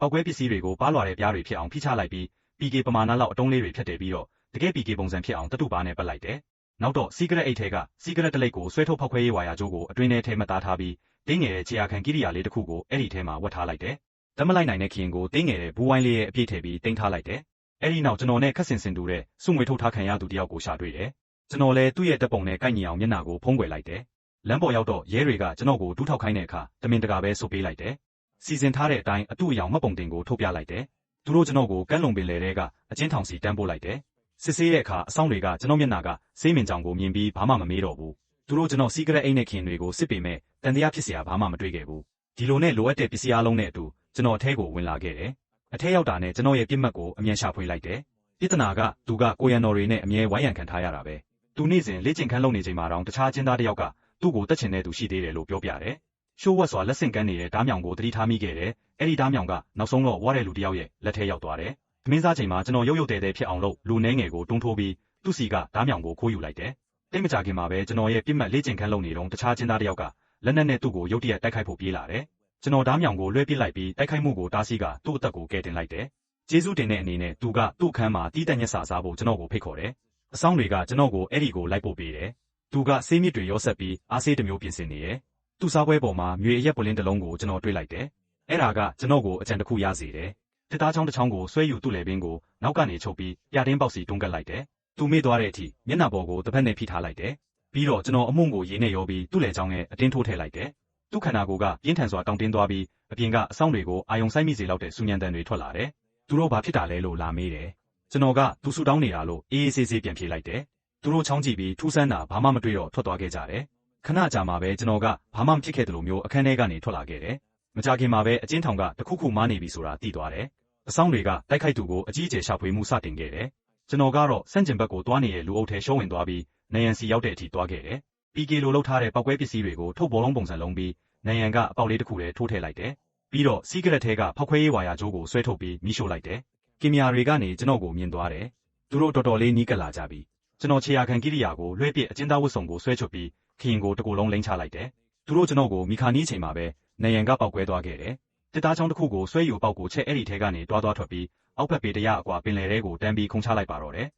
ပောက်ကွဲပစ္စည်းတွေကိုပါးလွှာတဲ့ပြားတွေဖြစ်အောင်ဖိချလိုက်ပြီး PK ပမာဏလောက်အတုံးလေးတွေဖြတ်တယ်ပြီးတော့တကယ် PK ပုံစံဖြစ်အောင်တတုပါနဲ့ပတ်လိုက်တယ်။နောက်တော့စီးကရက်အိတ်ထဲကစီးကရက်တလိပ်ကိုဆွဲထုတ်ဖောက်ခွဲရေးဝါယာကြိုးကိုအတွင်းထဲထဲမှတ်သားထားပြီးတင်းငယ်တဲ့ခြေရာခံကိရိယာလေးတစ်ခုကိုအဲ့ဒီထဲမှာဝတ်ထားလိုက်တယ်။တမလိုက်နိုင်တဲ့ခရင်ကိုတင်းငယ်တဲ့ဘူးဝိုင်းလေးရဲ့အပြည့်ထည့်ပြီးတင်ထားလိုက်တယ်။အဲ့ဒီနောက်ကျွန်တော်နဲ့ခက်ဆင်ဆင်တူတဲ့စုငွေထုတ်ထားခံရသူတယောက်ကိုရှာတွေ့တယ်။ကျွန်တော်လည်းသူ့ရဲ့တပ်ပုံနဲ့ကိုက်ညီအောင်မျက်နှာကိုဖုံးကွယ်လိုက်တယ်။လမ်းပေါ်ရောက်တော့ရဲတွေကကျွန်တော်ကိုဒူးထောက်ခိုင်းတဲ့အခါတမင်တကာပဲဆုတ်ပေးလိုက်တယ်။ စီစဉ်ထားတဲ့အတိုင်းအတူအယောင်မှတ်ပုံတင်ကိုထုတ်ပြလိုက်တယ်။သူတို့ကျွန်တော်ကိုကမ်းလုံပင်လယ်ထဲကအချင်းထောင်စီတန်းပို့လိုက်တယ်။စစ်ဆေးတဲ့အခါအဆောင်တွေကကျွန်တော်မျက်နှာကစေးမင်ကြောင်ကိုမြင်ပြီးဘာမှမမေးတော့ဘူး။သူတို့ကျွန်တော်စီးကရက်အိတ်နဲ့ခင်တွေကိုစစ်ပေမဲ့တန်တရားဖြစ်စရာဘာမှမတွေ့ခဲ့ဘူး။ဒီလိုနဲ့လိုအပ်တဲ့ပစ္စည်းအလုံးနဲ့အတူကျွန်တော်အထဲကိုဝင်လာခဲ့တယ်။အထဲရောက်တာနဲ့ကျွန်တော်ရဲ့ပြစ်မှတ်ကိုအမြန်ရှာဖွေလိုက်တယ်။ပြစ်တနာကသူကကိုရန်တော်တွေနဲ့အမြဲဝိုင်းရံခံထားရတာပဲ။သူနေ့စဉ်လေ့ကျင့်ခန်းလုပ်နေချိန်မှာတောင်တခြားအကျဉ်းသားတယောက်ကသူ့ကိုတတ်ချင်တဲ့သူရှိသေးတယ်လို့ပြောပြတယ်။ ရှိုးဝက်စွာလက်ဆင့်ကမ်းနေတဲ့ဓားမြောင်ကိုတတိထားမိခဲ့တယ်။အဲ့ဒီဓားမြောင်ကနောက်ဆုံးတော့ဝါတဲ့လူတစ်ယောက်ရဲ့လက်ထဲရောက်သွားတယ်။သမင်းစားချိန်မှာကျွန်တော်ရုပ်ရုပ်တဲတဲဖြစ်အောင်လို့လူနှဲငယ်ကိုတွန်းထိုးပြီးသူ့စီကဓားမြောင်ကိုခိုးယူလိုက်တယ်။တိတ်မကြခင်မှာပဲကျွန်တော်ရဲ့ပြစ်မှတ်လေ့ကျင့်ခန်းလုပ်နေတော့တခြားချင်းသားတစ်ယောက်ကလက်နက်နဲ့သူ့ကိုရုတ်တရက်တိုက်ခိုက်ဖို့ပြေးလာတယ်။ကျွန်တော်ဓားမြောင်ကိုလွှဲပစ်လိုက်ပြီးတိုက်ခိုက်မှုကိုတားဆီးကသူ့အသက်ကိုကယ်တင်လိုက်တယ်။ကျေးဇူးတင်တဲ့အနေနဲ့သူကသူ့အခန်းမှာတီးတက်ညက်စာစားဖို့ကျွန်တော်ကိုဖိတ်ခေါ်တယ်။အဆောင်တွေကကျွန်တော်ကိုအဲ့ဒီကိုလိုက်ပို့ပေးတယ်။သူကဆေးမြစ်တွေရောဆက်ပြီးအားဆေးတစ်မျိုးပြင်ဆင်နေတယ်။ သူ့စားပွဲပေါ်မှာမြေအရက်ပလင်းတစ်လုံးကိုကျွန်တော်တွေ့လိုက်တယ်။အဲ့ဒါကကျွန်တော်ကိုအကြံတစ်ခုရစေတယ်။တစ်သားချောင်းတစ်ချောင်းကိုဆွဲယူသူ့လေပင်ကိုနောက်ကနေချုပ်ပြီးပြတင်းပေါက်စီတွန်းကပ်လိုက်တယ်။သူမေ့သွားတဲ့အထိမျက်နှာပေါ်ကိုတစ်ဖက်နဲ့ဖိထားလိုက်တယ်။ပြီးတော့ကျွန်တော်အမုံကိုရေနဲ့ရောပြီးသူ့လေချောင်းနဲ့အတင်းထိုးထည့်လိုက်တယ်။သူ့ခန္ဓာကိုယ်ကပြင်းထန်စွာတောင့်တင်းသွားပြီးအပြင်ကအဆောင်တွေကိုအာယုံဆိုင်မိစေလောက်တဲ့စူညံတန်တွေထွက်လာတယ်။သူတို့ဘာဖြစ်တာလဲလို့လာမေးတယ်။ကျွန်တော်ကသူဆူတောင်းနေတာလို့အေးအေးဆေးဆေးပြန်ဖြေလိုက်တယ်။သူတို့ချောင်းကြည့်ပြီးထူးဆန်းတာဘာမှမတွေ့တော့ထွက်သွားခဲ့ကြတယ်။ ခဏကြာမှပဲကျွန်တော်ကဘာမှမဖြစ်ခဲ့တယ်လို့မျိုးအခန်းထဲကနေထွက်လာခဲ့တယ်။မကြခင်မှာပဲအချင်းထောင်ကတခုခုမားနေပြီဆိုတာသိသွားတယ်။အဆောင်တွေကတိုက်ခိုက်သူကိုအကြီးအကျယ်ရှာဖွေမှုစတင်ခဲ့တယ်။ကျွန်တော်ကတော့စန့်ကျင်ဘက်ကိုတွားနေတဲ့လူအုပ်ထဲရှုံးဝင်သွားပြီးနေရန်စီရောက်တဲ့အထိတွားခဲ့တယ်။ PK လိုလှုပ်ထားတဲ့ပောက်ကွဲပစ္စည်းတွေကိုထုတ်ဘောလုံးပုံစံလုံးပြီးနေရန်ကအပေါက်လေးတစ်ခုထဲထိုးထည့်လိုက်တယ်။ပြီးတော့စီးကရက်ထဲကဖောက်ခွဲရေးဝါယာကြိုးကိုဆွဲထုတ်ပြီးမိရှို့လိုက်တယ်။ကင်မရာတွေကနေကျွန်တော်ကိုမြင်သွားတယ်။သူတို့တော်တော်လေးနီးကပ်လာကြပြီ။ကျွန်တော်ခြေရာခံကိရိယာကိုလွှဲပစ်အကျဉ်းသားဝတ်စုံကိုဆွဲချုပ်ပြီး ခရင်ကိုတကူလုံးလိမ့်ချလိုက်တယ်။သူတို့ကျွန်တော်ကိုမိခါနီးချိန်မှာပဲနေရန်ကပောက်ကွဲသွားခဲ့တယ်။တစ်သားချောင်းတစ်ခုကိုဆွဲယူပေါက်ကိုချက်အဲ့ဒီထဲကနေတွားတွားထွက်ပြီးအောက်ဘက်ပေတရအကွာပင်လယ်ထဲကိုတန်းပြီးခုန်ချလိုက်ပါတော့တယ်